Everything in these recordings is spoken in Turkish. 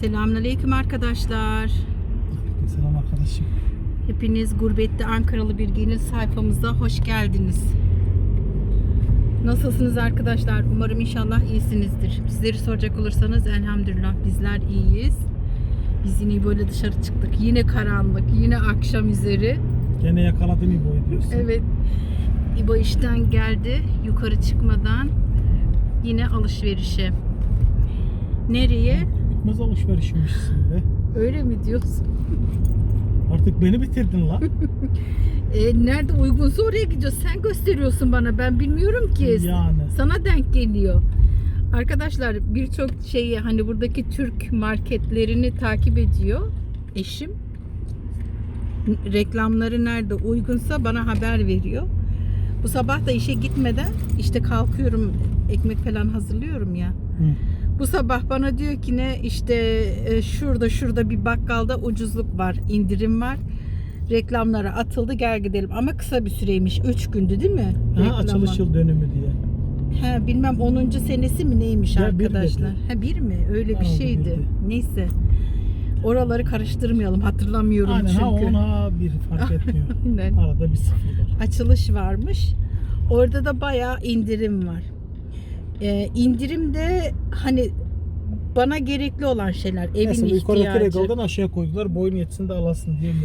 Selamünaleyküm arkadaşlar. Selam arkadaşım. Hepiniz Gurbette Ankaralı Bilgi'nin sayfamıza hoş geldiniz. Nasılsınız arkadaşlar? Umarım inşallah iyisinizdir. Sizleri soracak olursanız elhamdülillah bizler iyiyiz. Biz yine böyle dışarı çıktık. Yine karanlık, yine akşam üzeri. Gene yakaladın İbo'yu diyorsun. Evet. İbo işten geldi. Yukarı çıkmadan yine alışverişe. Nereye? Bitmez alışverişmişsin be. Öyle mi diyorsun? Artık beni bitirdin lan. E, nerede uygunsa oraya gidiyoruz. Sen gösteriyorsun bana. Ben bilmiyorum ki. yani. Sana denk geliyor. Arkadaşlar birçok şeyi hani buradaki Türk marketlerini takip ediyor eşim. Reklamları nerede uygunsa bana haber veriyor. Bu sabah da işe gitmeden işte kalkıyorum ekmek falan hazırlıyorum ya. Hı. Bu sabah bana diyor ki ne işte e, şurada şurada bir bakkalda ucuzluk var, indirim var. Reklamlara atıldı gel gidelim ama kısa bir süreymiş. 3 gündü değil mi? Ha, Reklama? açılış yıl dönümü diye. He, bilmem 10. senesi mi neymiş Ya, bir arkadaşlar. dedi. Ha bir mi? Öyle bir Herhalde şeydi. birdi. Neyse. Oraları karıştırmayalım. Hatırlamıyorum Aynen çünkü. ha ona bir fark etmiyor. Arada bir sıfır var. Açılış varmış. Orada da bayağı indirim var. Ee, indirimde hani bana gerekli olan şeyler. Evin Mesela yukarıdaki ihtiyacı. regaldan aşağıya koydular. Boyun yetsin de alasın diye mi?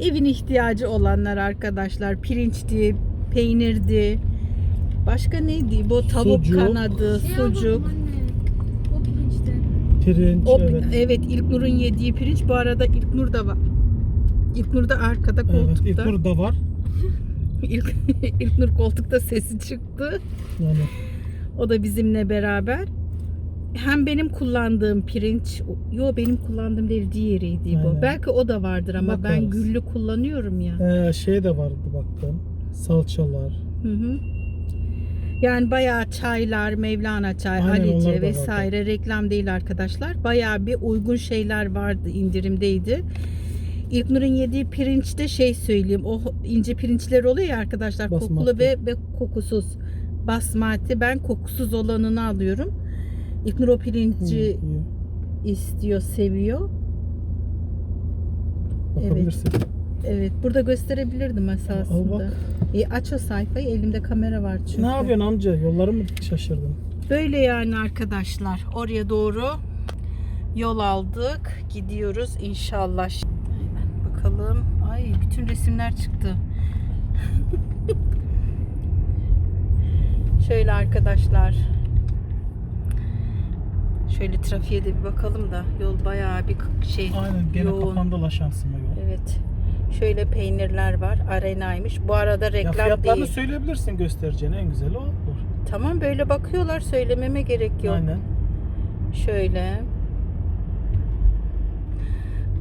Evin ihtiyacı olanlar arkadaşlar. Pirinçti, peynirdi. Başka neydi? Bu tavuk Sucuk. kanadı, Şey sucuk. anne. O. Pirinç O, evet. evet. İlknur'un yediği pirinç. Bu arada İlknur da var. İlknur da arkada Evet, koltukta. ilk burada var. İlk, İlknur koltukta sesi çıktı. Yani O da bizimle beraber. Hem benim kullandığım pirinç, yo benim kullandığım değil diğeriydi bu. Aynen. Belki o da vardır ama ben Bakarız. güllü kullanıyorum ya. ee, şey de vardı baktım. Salçalar. Hı hı. Yani bayağı çaylar, Mevlana çay, Aynen, onlar Alice da vesaire reklam değil arkadaşlar. Bayağı bir uygun şeyler vardı, indirimdeydi. İlknur'un yediği pirinçte şey söyleyeyim. O ince pirinçler oluyor ya arkadaşlar. Kokulu Basmati. ve, ve kokusuz. Basmati. Ben kokusuz olanını alıyorum. İlknur o pirinci istiyor, seviyor. Bakabilirsin. Evet. Burada gösterebilirdim Al esasında. bak. E, aç o sayfayı. Elimde kamera var çünkü. Ne yapıyorsun amca? Yolları mı şaşırdın? Böyle yani arkadaşlar. Oraya doğru yol aldık. Gidiyoruz inşallah. Hemen bakalım. Ay bütün resimler çıktı. Şöyle arkadaşlar. Şöyle trafiğe de bir bakalım da yol bayağı bir şey Aynen gene yoğun. kapandı la şansıma yol. Evet. Şöyle peynirler var. Arenaymış. Bu arada Ya reklam fiyatlarını değil. söyleyebilirsin göstereceğine en güzeli o olur. Tamam böyle bakıyorlar. Söylememe gerek yok. Aynen. Şöyle.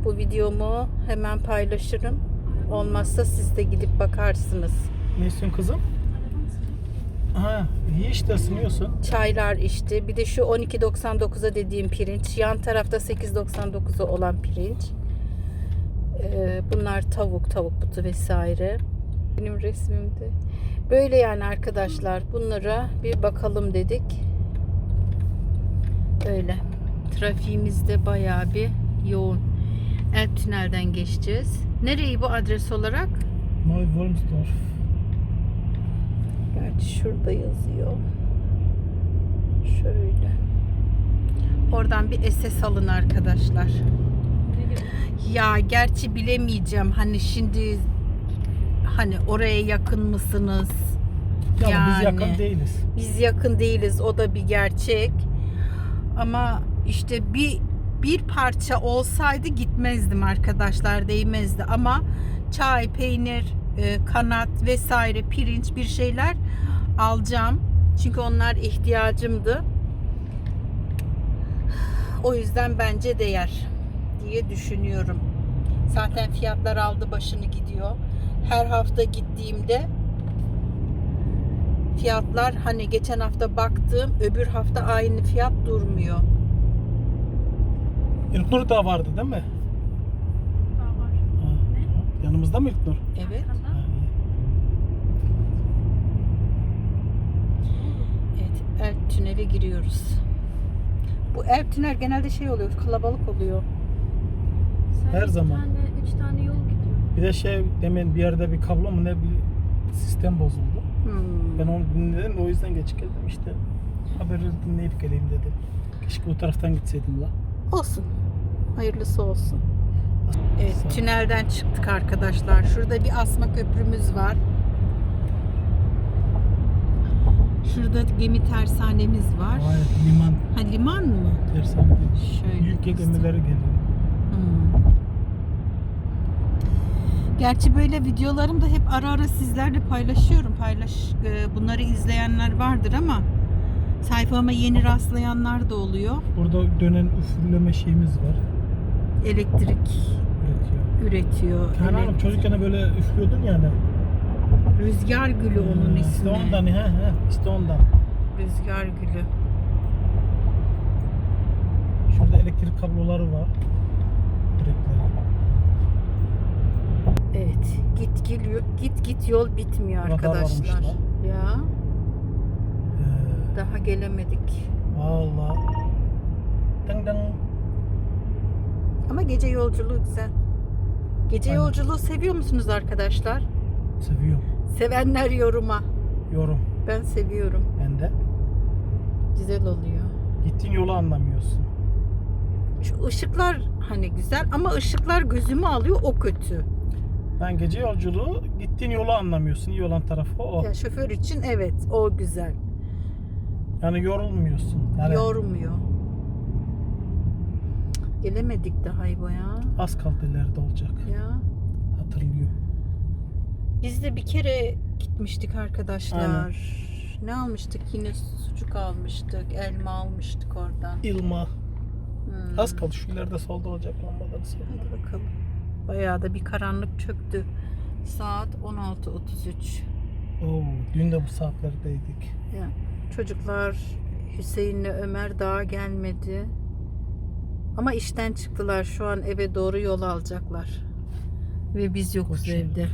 Bu videomu hemen paylaşırım. Olmazsa siz de gidip bakarsınız. Ne istiyorsun kızım? Ha, iyi işte ısınıyorsun. Çaylar işte. Bir de şu 12.99'a dediğim pirinç. Yan tarafta 8.99'a olan pirinç. Ee, bunlar tavuk, tavuk butu vesaire. Benim resmimde. Böyle yani arkadaşlar. Bunlara bir bakalım dedik. Öyle. Trafiğimizde bayağı bir yoğun. Elb tünelden geçeceğiz. Nereyi bu adres olarak? Neue Wormsdorf. Gerçi şurada yazıyor. Şöyle. Oradan bir SS alın arkadaşlar. Ya gerçi bilemeyeceğim. Hani şimdi hani oraya yakın mısınız? Ya Yani. biz yakın değiliz. Biz yakın değiliz. O da bir gerçek. Ama işte bir bir parça olsaydı gitmezdim arkadaşlar değmezdi ama çay, peynir, e, kanat vesaire pirinç bir şeyler alacağım. Çünkü onlar ihtiyacımdı. O yüzden bence değer diye düşünüyorum. Zaten fiyatlar aldı başını gidiyor. Her hafta gittiğimde fiyatlar hani geçen hafta baktım öbür hafta aynı fiyat durmuyor. İlknur da vardı değil mi? Daha var. Ha, Ne? Yanımızda mı İlknur? Evet. Arkada. Ha, iyi. Evet. Elk tünele giriyoruz. Bu ev tünel genelde şey oluyor, kalabalık oluyor. Sadece Her zaman. Tane, üç tane yol gidiyor. Bir de şey demin bir yerde bir kablo mu ne bir sistem bozuldu. Hmm. Ben onu dinledim de o yüzden geç geldim işte. Haberi dinleyip geleyim dedim. Keşke o taraftan gitseydim la. Olsun. Hayırlısı olsun. Evet, tünelden çıktık arkadaşlar. Şurada bir asma köprümüz var. Şurada gemi tersanemiz var. Vay liman Ha liman mı? tersane. Şöyle. Yük gemileri geliyor. Hmm. Gerçi böyle videolarımda hep ara ara sizlerle paylaşıyorum. Paylaş e, bunları izleyenler vardır ama sayfama yeni rastlayanlar da oluyor. Burada dönen üfürleme şeyimiz var. Elektrik Üretiyor. üretiyor. Kenan Hanım çocukken böyle üflüyordun yani. Rüzgar gülü onun Hmm, ismi. İşte ondan he he işte ondan. Rüzgar gülü. Şurada elektrik kabloları var. Direkleri. Evet. Git geliyor. Git git yol bitmiyor Radar arkadaşlar. Ya Ee, daha gelemedik. Valla. Dın dın. Ama gece yolculuğu güzel. Gece Aynen. yolculuğu seviyor musunuz arkadaşlar? Seviyorum. Sevenler yoruma. Yorum. Ben seviyorum. Ben de. Güzel oluyor. Gittiğin yolu anlamıyorsun. Şu ışıklar hani güzel ama ışıklar gözümü alıyor o kötü. Ben gece yolculuğu gittiğin yolu anlamıyorsun. İyi olan tarafı o. Ya şoför için evet o güzel. Yani yorulmuyorsun. Yani Yormuyor. Gelemedik daha İbo'ya. az kaldı ileride olacak. Ya. Hatırlıyor. Biz de bir kere gitmiştik arkadaşlar. Aynen. Ne almıştık? Yine sucuk almıştık. Elma almıştık oradan. İlma. Hmm. Az kaldı. Şu ileride solda olacak lambadan sonra. Hadi bakalım. Bayağı da bir karanlık çöktü. Saat 16.33. Oo, dün de bu saatlerdeydik. Ya, çocuklar Hüseyin'le Ömer daha gelmedi. Ama işten çıktılar. Şu an eve doğru yol alacaklar. Ve biz yokuz Koçum. evde.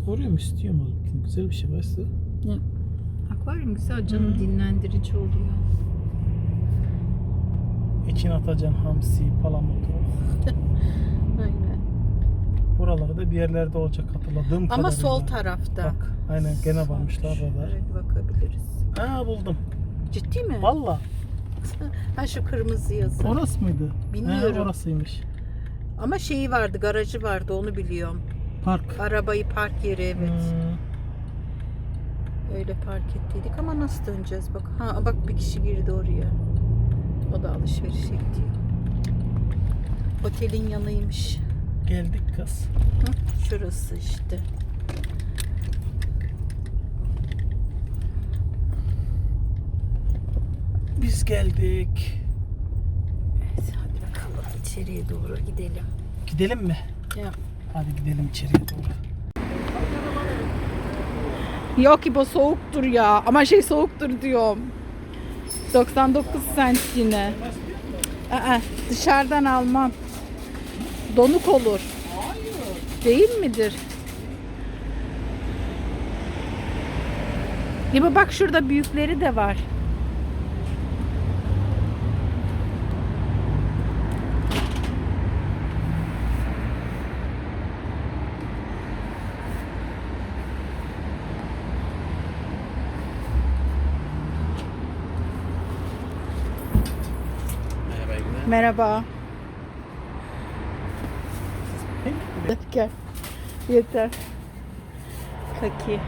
Akvaryum istiyorum halbuki. Güzel bir şey varsa. Akvaryum güzel canım Hı. dinlendirici oluyor. İçine atacaksın hamsi, palamutu. Aynen. Buralarda bir yerlerde olacak hatırladığım kadarıyla. Ama sol tarafta. Bak aynen gene varmışlar radar. Bir bakabiliriz. Aa buldum. Ciddi mi? Valla. Ha şu kırmızı yazı. Orası mıydı? Bilmiyorum. He, orasıymış. Ama şeyi vardı, garajı vardı onu biliyorum. Park. Arabayı park yeri evet. Hmm, Öyle park ettiydik ama nasıl döneceğiz bak. Ha bak bir kişi girdi oraya. O da alışverişe gidiyor. Otelin yanıymış. geldik kız. Hı, şurası işte. Biz geldik. Evet hadi bakalım içeriye doğru gidelim. Gidelim mi? Ya. Hadi gidelim içeriye doğru. Yok ki bu soğuktur ya. Ama şey soğuktur diyorum. 99 sent yine. Aa, dışarıdan almam. Donuk olur. Değil midir? Ya bak şurada büyükleri de var. Merhaba. Gel. Yeter. Kaki.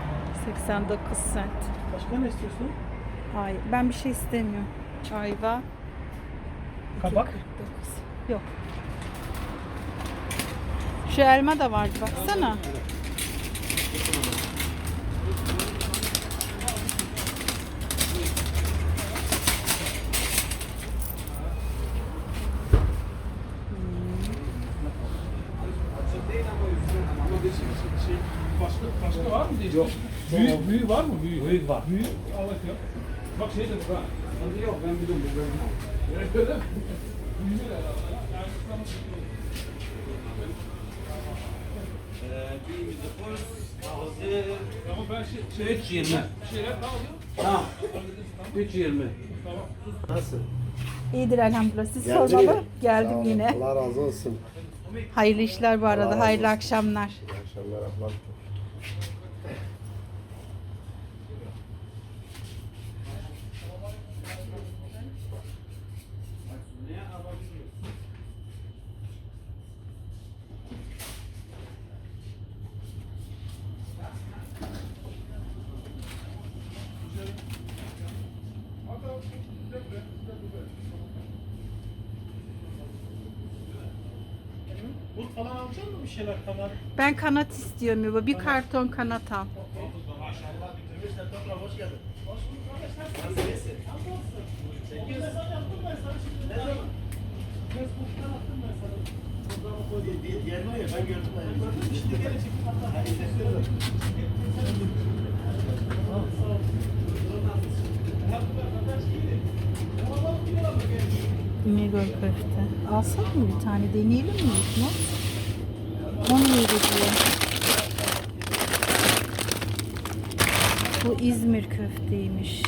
89 sent. Başka ne istiyorsun? Hayır. Ben bir şey istemiyorum. Ayva. Kabak. 49. Yok. Şu elma da vardı baksana. Başka, başka var mı değişik? Yok. Büyük var mı? Büyük. Büyük var. Büyük al bakayım. Bak şey de var. Yok ben biliyorum. Ben Öyle mi? Büyüğü de ama ben şey, şey 3.20. Şeyler ne alıyor? Tamam. 3.20. Nasıl? İyidir elhamdülillah. Siz Geldin sormalı. mi? Geldim Sağ yine. Allah razı olsun. Hayırlı işler bu arada. razı Hayırlı olsun. akşamlar. İyi akşamlar ablam. Bu falan alacak mı bir şeyler kanat? Ben kanat istiyorum baba. Bir karton kanat al. Maşallah bitirmişler. Toprak hoş geldin. Hoş bulduk kardeşler. Nasıl iyisin? Hamdolsun. Sen mesaj yaptım ben sana şimdi. Ne zaman? Facebook'tan attım ben sana. Programı koydum. Diğer var ya ben gördüm. Ben gördüm. Şimdi geri çıktım hatta. Ha, teşekkür ederim. Sağ ol, sağ ol. Yaptılar kardeş iyiydi. Vallahi bir lira mı geldi? İnegöl köfte. Alsak mı bir tane? Deneyelim mi bunu? 10 lira diyor. Bu İzmir köfteymiş.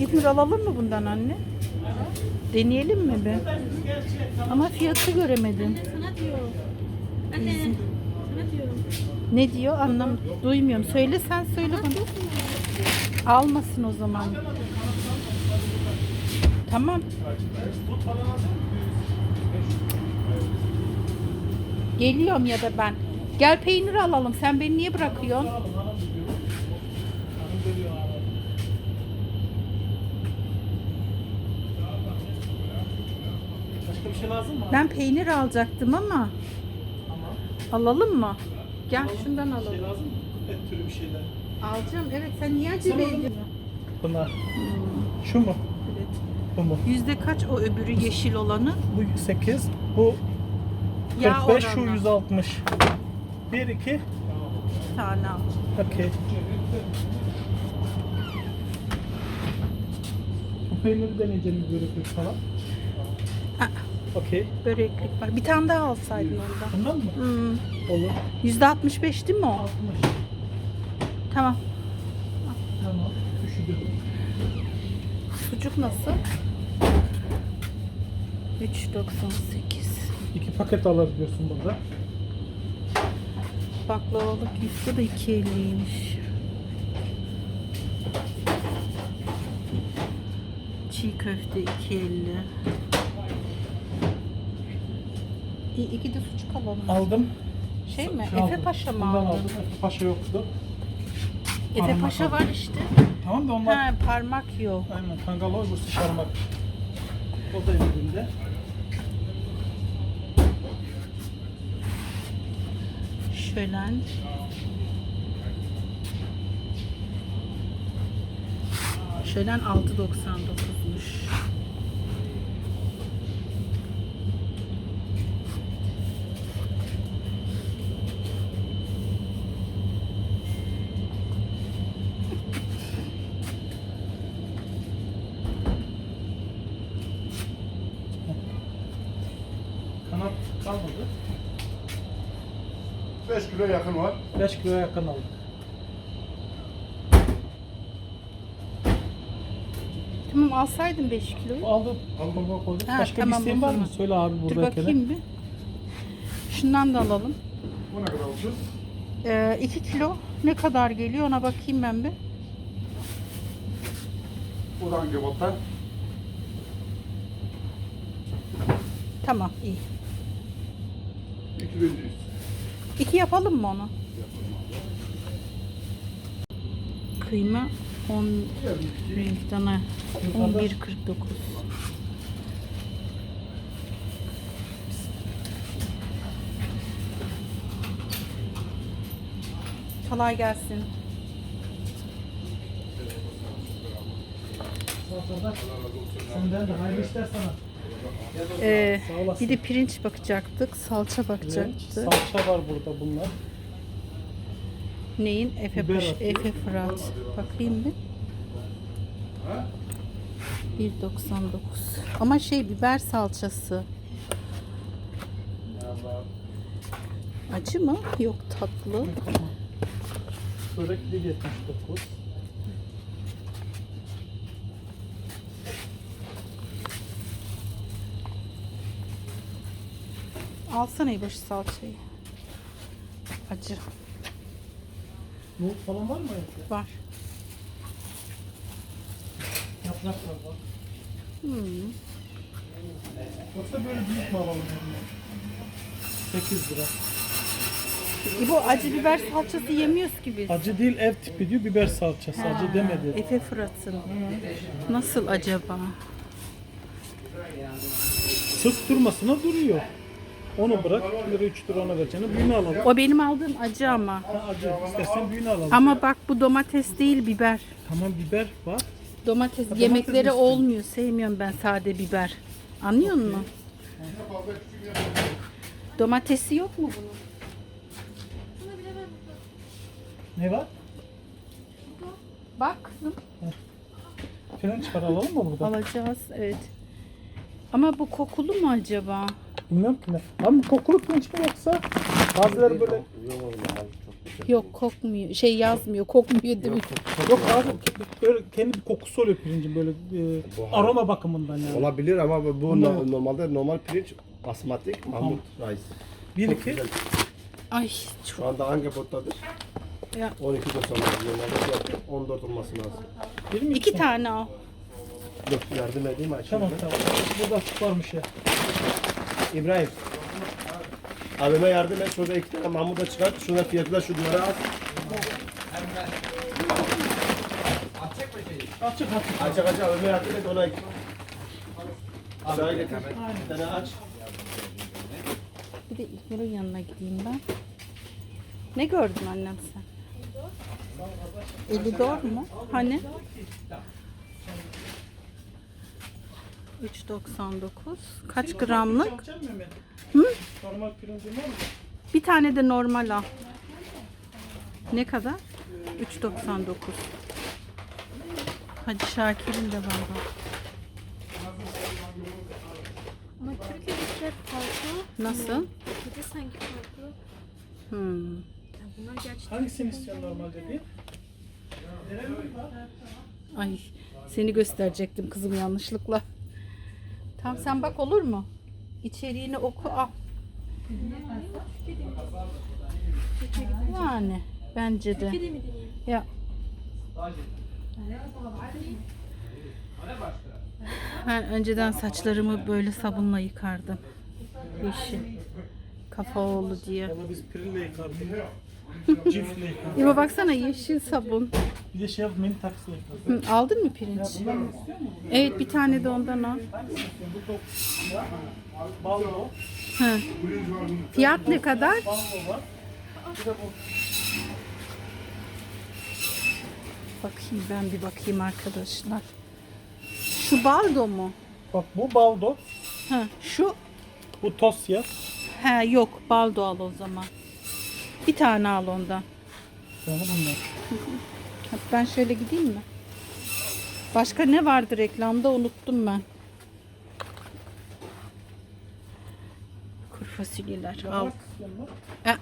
İzmir alalım mı bundan anne? Deneyelim mi be? Ama fiyatı göremedim. Sana diyor. Anne. Sana diyorum. Ne diyor anlam duymuyorum. Söyle sen söyle bana. Almasın o zaman. Tamam. Geliyorum ya da ben. Gel peynir alalım. Sen beni niye bırakıyorsun? Başka bir şey lazım mı? Ben peynir alacaktım ama alalım mı? Gel şundan Şey alalım. lazım mı? Et türü bir şeyler. Alacağım. Evet sen niye acele ediyorsun? Bunlar. Şu mu? Evet. Bu mu? Yüzde kaç o öbürü yeşil olanı? Bu 8. Bu Yağ 45. Şu oranı. 160. 1, 2. Bir tane al. Okey. Bu peyniri deneyeceğim bir böreklik falan. Ah. Okey. Böreklik var. Bir tane daha alsaydın ondan. Bundan mı? Hmm. Olur. Yüzde 65 değil mi o? 60. Tamam. Tamam. Üşüdüm. Sucuk nasıl? 3.98. İki paket alır diyorsun burada. Baklavalık yufka da 2.50'ymiş. Çiğ köfte 2.50. İyi, iki de sucuk alalım. Aldım. Şey mi? Aldım. Efe Paşa mı Bundan aldın? aldım. Efe Paşa yoktu. Efe Parmak Paşa var işte. Tamam da onlar Ha, parmak yok. aynen kangal öbürsü şarmak. O da elinde. Şölen. Şölen 6.99'muş. 25 kilo yakın oldu. Tamam alsaydın 5 kiloyu. Aldım. Aldım. koydum. Ha, Başka tamam, bir isteğin var mı? Söyle abi burada. Dur bakayım bir. Şundan da alalım. Bu ne kadar oldu? Ee, 2 kilo ne kadar geliyor ona bakayım ben bir. Bu da hangi botta? Tamam iyi. 2100. 2 yapalım mı onu? Kıyma 10 büyük dana 11.49. Kolay gelsin. Senden de hayırlı işler sana. Ee, bir de pirinç bakacaktık, salça bakacaktık. salça var burada bunlar. Neyin? Efe, atıyor. Efe Fırat. Bakayım bir. 1.99. Ama şey biber salçası. Acı mı? Yok tatlı. Börek 1.79. Alsana İboş salçayı. Acı. Nohut falan var mı evde? Var. Yaprak var bak. Hmm. Yoksa böyle büyük mü alalım? 8 lira. İbo acı biber salçası yemiyoruz ki biz. Acı değil ev tipi diyor biber salçası. Acı demedi. Efe Fırat'ın. Nasıl acaba? Sık durmasına duruyor. Onu bırak. 1 lira 3 lira ona vereceğine büyüğünü alalım. O benim aldığım acı ama. Ha, acı istersen büyüğünü alalım. Ama bak bu domates değil biber. Tamam biber var. Domates domates yemekleri istedim. olmuyor. Sevmiyorum ben sade biber. Anlıyor musun? Domatesi yok mu bunun? Ne var? Bak kızım. Fren çıkaralım mı burada? Alacağız evet. Ama bu kokulu mu acaba? Bilmiyorum ki ne. Ama kokulu pirinç mi yoksa bazıları böyle Yok kokmuyor. Şey yazmıyor. Kokmuyor değil mi? yok abi böyle kendi bir kokusu oluyor pirincin böyle e, aroma bakımından yani. Olabilir ama bu no- normalde normal pirinç basmatik Mahmut rice. Bir Çok iki güzel. Ay Şu çok. anda hangi bottadır? Ya. 12 de sonra normalde fiyatı 14 olması lazım. bir mi İki tane al. Dur yardım edeyim Ayşe. Tamam tamam. Burada açık varmış ya. İbrahim. Abime yardım et. Şurada iki tane Mahmut'a çıkart. Şuna fiyatı da şu duvara at. Açık açık. Aç aç abime yardım et ona. Aşağıya getir. Bir tane aç. Bir de İlknur'un yanına gideyim ben. Ne gördün annem sen? Elidor mu? Hani? 3.99. Kaç gramlık? Alacak mısın Mehmet? Hı? Normal pirincin var mı? Bir tane de normal al. Ne kadar? 3.99. Hacı Şakir'in de var bak. Ama Türkiye'dekiler farklı. Nasıl? Bir de sanki farklı. Hmm. Ya bunlar gerçekten Hangisini istiyorsun normalde diye? Ay seni gösterecektim kızım yanlışlıkla. Tamam sen bak olur mu? İçeriğini oku al. Yani bence de. Ya. Ben önceden saçlarımı böyle sabunla yıkardım. Yeşil. Kafa oğlu diye. Valla biz pirille yıkardık. Yıkardık. İbo baksana yeşil sabun. Bir de şey yap mini yıkardık. Hı, aldın mı pirinç? Evet bir tane de ondan al. Hı. Fiyat ne kadar? Baldo var. Bir de bu. Bakayım ben bir bakayım arkadaşlar. Şu baldo mu? Bak bu baldo. Ha, şu Bu tosya. he yok baldo al o zaman. Bir tane al ondan. Yani bunlar. Ben şöyle gideyim mi? Başka ne vardı reklamda unuttum ben. Kuru fasulyeler al. Aa,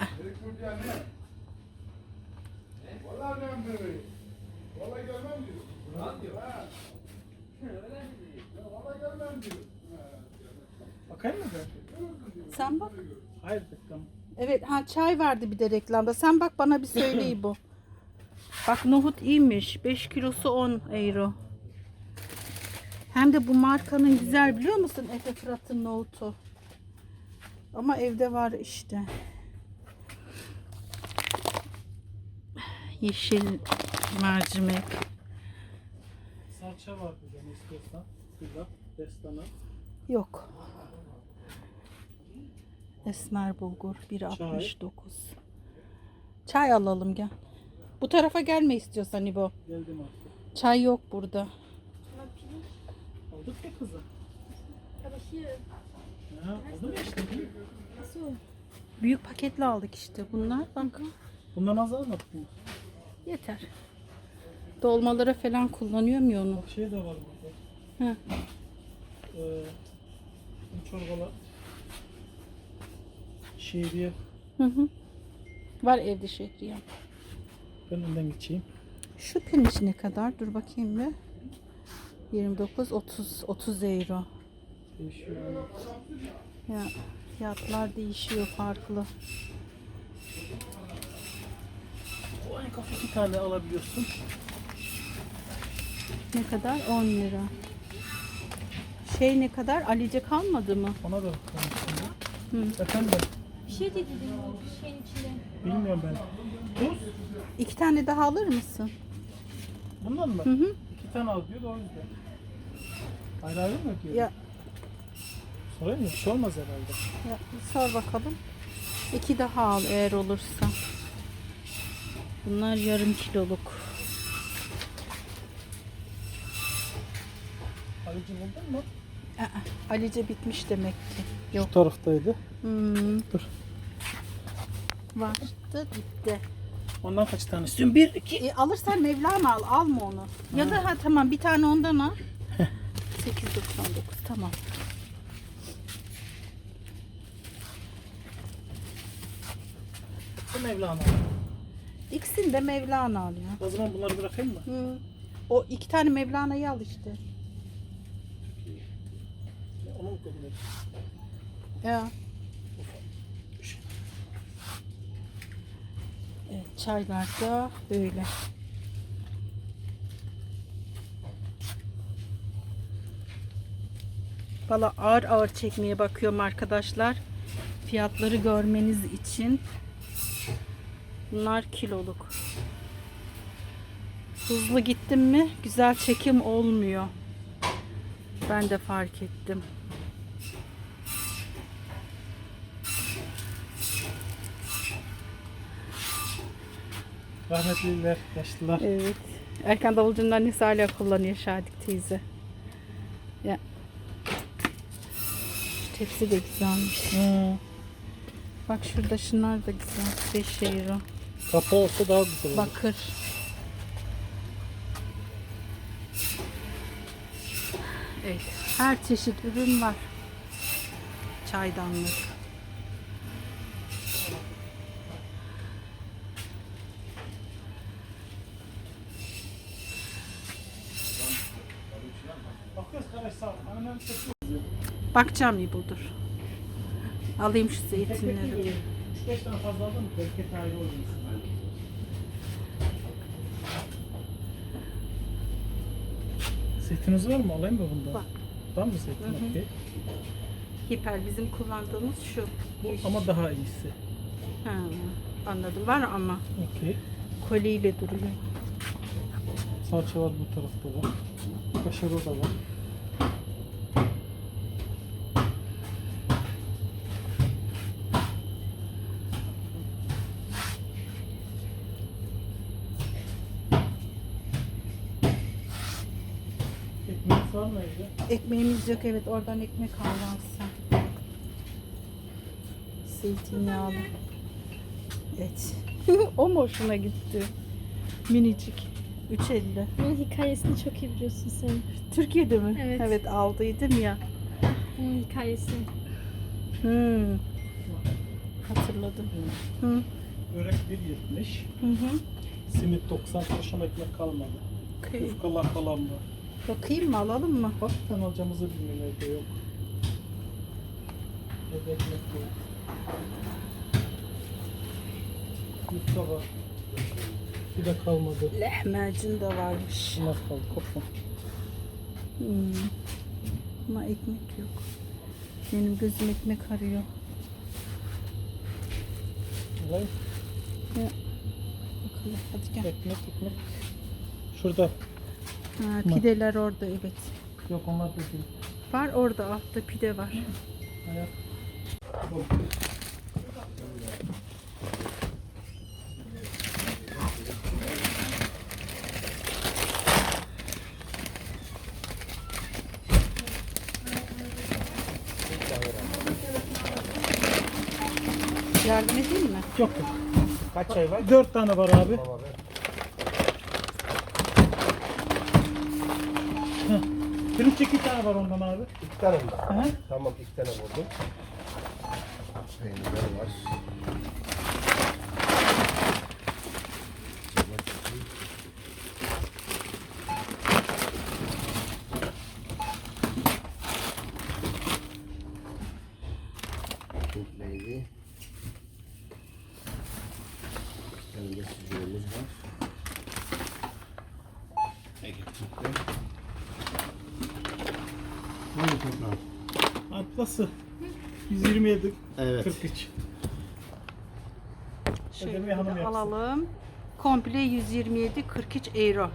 Bakayım mı ben? sen bak. Hayır reklam. Evet ha çay vardı bir de reklamda. Sen bak bana bir söyle bu. Bak nohut iyiymiş. 5 kilosu 10 euro. Hem de bu markanın güzel biliyor musun? Efe Fırat'ın nohutu. Ama evde var işte. Yeşil mercimek. Salça var bir de ne istiyorsan. Yok. Esmer bulgur 1.69. Çay alalım gel. Bu tarafa gelme istiyorsan İbo. Geldim artık. Çay yok burada. Aldık ya kızı. Aber hier. Ha, oldu mu işte? Büyük paketli aldık işte bunlar. Bak. Bundan az almadın mı? Yeter. Dolmalara falan kullanıyorum ya onu. Şey de var burada. Hı. Ee, bu çorbalar. Diye Hı hı. Var evde şehriyem. ben önden geçeyim. Şu pirinç ne kadar? Dur bakayım bir. 29 30 30 euro. Değişiyor. Ya fiyatlar değişiyor farklı. O en kafa iki tane alabiliyorsun. Ne kadar? 10 lira. Şey ne kadar? Alice kalmadı mı? Ona da bakalım. Hı. Efendim Bir şey dedi bir şeyin içinde. bilmiyorum ben. Tuz. İki tane daha alır mısın? Bundan mı? Hı hı. İki tane al diyor da o yüzden. Ayrı ayrı mı diyor? Ya, Sorayım mı? Bir şey olmaz herhalde. ya sor bakalım. İki daha al eğer olursa. Bunlar yarım kiloluk. Alıcı buldun mu? Aa, Alice bitmiş demek ki. Yok. Şu taraftaydı. Hmm. Dur. Vardı bitti. Ondan kaç tane istiyorsun? Bir, iki. E, alırsan Mevlana al. Alma onu. Ya da ha tamam bir tane ondan al. 8.99 tamam. Bu Mevlana. İkisini de Mevlana al ya. O zaman bunları bırakayım mı? Hı. O iki tane Mevlana'yı al işte. Onu mu edeyim? Ya. Evet, çaylar da böyle. Valla ağır ağır çekmeye bakıyorum arkadaşlar. Fiyatları görmeniz için. Bunlar kiloluk. Hızlı gittim mi güzel çekim olmuyor. Ben de fark ettim. Rahmetliler, yaşlılar. Evet. Erkan Davulcu'nun annesi hala kullanıyor Şadik teyze. Ya. Şu tepsi de güzelmiş. Hmm. Bak şurada şunlar da güzel. 5 euro. Kapağı olsa daha güzel olur. Bakır. Evet. Her çeşit ürün var. Çaydanlık. Bakacağım iyi budur. Alayım şu zeytinleri. 3-5 tane fazla aldın mı? Bereket ayrı olur. Zeytiniz var mı? Alayım mı bundan? Var. Var mı zeytin? Hı hı. Okey. Hiper bizim kullandığımız şu. Bu ama daha iyisi. Ha, anladım. Var ama Okey. koliyle duruyor. Salça var bu tarafta var. Kaşar o da var. Ekmek var mı evde? Ekmeğimiz yok evet oradan ekmek al alsan. Zeytinyağlı. Evet. o mu hoşuna gitti? Minicik. 3.50. Bunun hikayesini çok iyi biliyorsun sen. Türkiye'de mi? Evet. Evet aldıydım ya. Bunun hikayesi. Hmm. Hatırladım. Hı. Börek 1.70. Hı hı. Simit 90 kuruşun ekmek kalmadı. Okey. Yufkalar falan var. Bakayım mı alalım mı? Hakikaten alacağımızı bilmiyorum evde yok. Evde ekmek yok. Var. Bir de kalmadı. Lahmacun da varmış. Bunlar kaldı. Kopma. Hmm. Ama ekmek yok. Benim gözüm ekmek arıyor. Olay. Bakalım hadi gel. Ekmek ekmek. Şurada. Ha, pideler orada evet. Yok onlar da değil. Var orada altta pide var. Ayak. Yardım edeyim mi? Yok yok. Kaç çay var? Dört tane var abi. Tamam Pirinç iki tane var ondan abi. İki tane mi? Hı. Tamam iki tane buldum. Peynirler var. Pink Lady. Önünde sucuğumuz var. Ege Türk'te. Toprağın? Atlası. 127 Evet. 43. Şöyle de alalım. Komple 127 43 euro.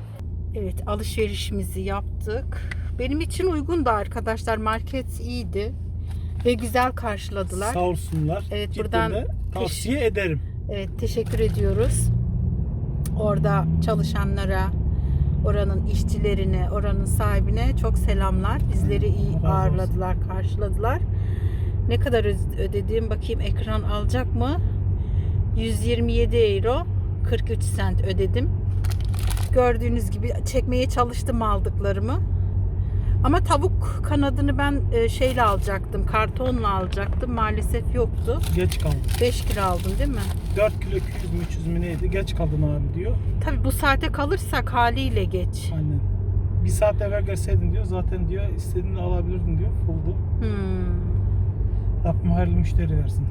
Evet alışverişimizi yaptık. Benim için uygun da arkadaşlar. Market iyiydi. Ve güzel karşıladılar. Sağ olsunlar. Evet, Cidden buradan tavsiye ederim. Evet teşekkür ediyoruz. Orada çalışanlara, oranın işçilerine, oranın sahibine çok selamlar. Bizleri iyi ağırladılar, karşıladılar. Ne kadar ödediğim bakayım ekran alacak mı? 127 euro 43 sent ödedim. Gördüğünüz gibi çekmeye çalıştım aldıklarımı. Ama tavuk kanadını ben e, şeyle alacaktım, kartonla alacaktım. Maalesef yoktu. Geç kaldın. 5 kilo aldım değil mi? 4 kilo 200 mü 300 mü neydi? Geç kaldın abi diyor. Tabii bu saate kalırsak haliyle geç. Aynen. Bir saat evvel gelseydin diyor. Zaten diyor istediğini alabilirdin diyor. Fulldu. Hmm. Rabbim hayırlı müşteri versin.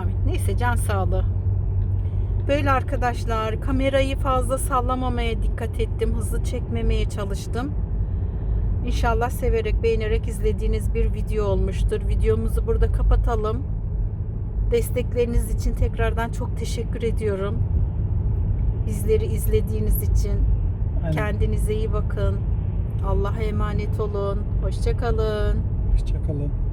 Amin. Neyse can sağlığı. Böyle arkadaşlar kamerayı fazla sallamamaya dikkat ettim. Hızlı çekmemeye çalıştım. İnşallah severek beğenerek izlediğiniz bir video olmuştur. Videomuzu burada kapatalım. Destekleriniz için tekrardan çok teşekkür ediyorum. Bizleri izlediğiniz için. Aynen. Kendinize iyi bakın. Allah'a emanet olun. Hoşçakalın. Hoşçakalın.